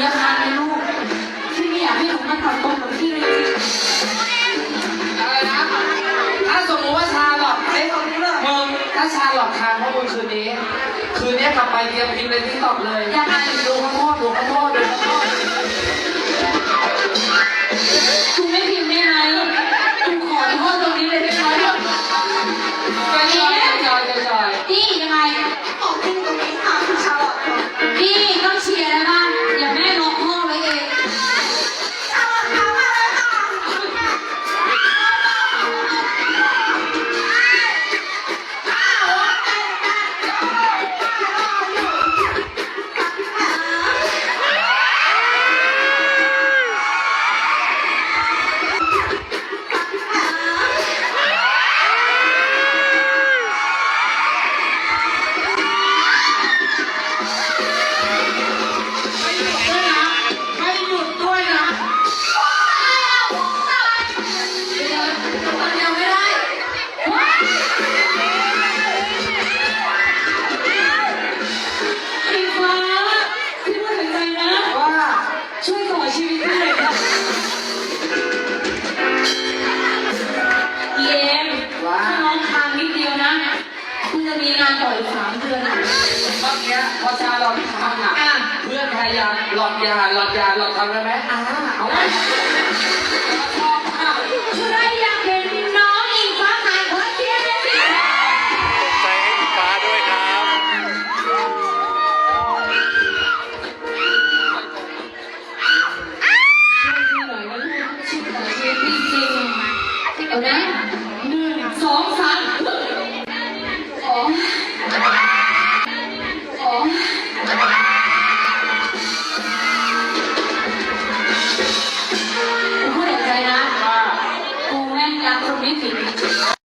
นูยังทานในลูกพี่ไม่อยากให้หนูมาตัดตรงกับพี่เลยจริงอะไรนะ ถ้าสมมติว่าชาหลอดเอ้ยมึงถ้าชาหลอดทานข้อมูลคืนนี้ คืนนี้กลับไปเตรียมพิมพ์ในทิกตอกเลยยังไงดูข้าวโพดดูข้าวโพด นะ ว่าช่วยต่อชีวิตพี่หน่อยค่ะเยมถ้าน้องทางนิดเดียวนะ คุณจะมีงานต่ออีกสามเดือนอะเมื่อกี้พอชาหลอดทำอะเพื่อนพยายามหลอดยาหลอดยาหลอดทำได้ไหมอ่าเอาไว้ชอบมาก ช่วยได้ เอานะหนึ่งสองสามอ๋ออ๋อ